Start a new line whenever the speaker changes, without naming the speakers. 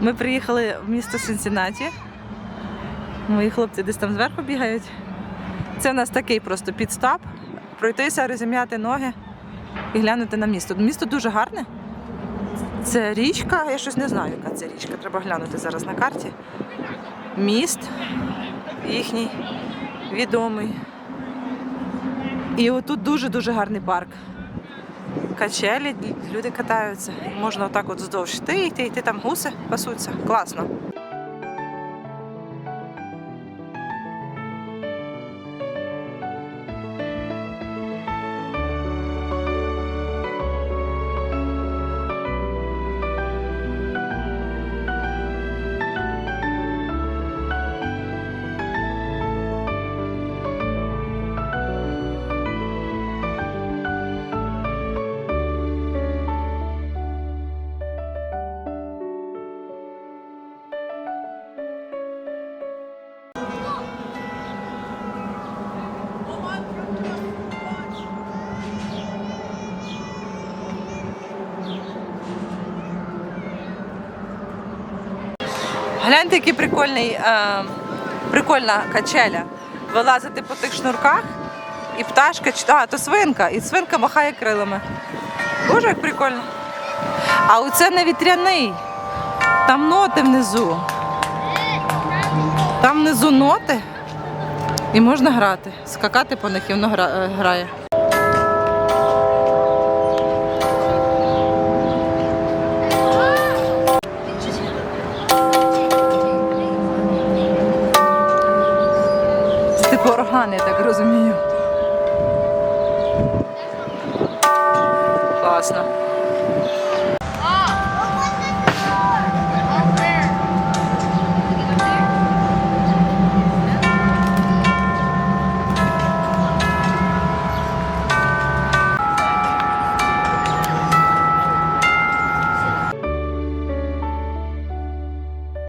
Ми приїхали в місто Сенсінаті. Мої хлопці десь там зверху бігають. Це в нас такий просто підстап. Пройтися, розім'яти ноги і глянути на місто. Місто дуже гарне. Це річка, я щось не знаю, яка це річка. Треба глянути зараз на карті. Міст їхній відомий. І отут дуже-дуже гарний парк. Качелі, люди катаються. Можна отак от здовж йти, йти, йти, там гуси пасуться. Класно. Гляньте, який прикольний, е, прикольна качеля. Вилазити по тих шнурках, і пташка, а, то свинка, і свинка махає крилами. Боже, як прикольно. А оце не вітряний. Там ноти внизу. Там внизу ноти. І можна грати, скакати по них і воно е, грає. Я так розумію. Класно.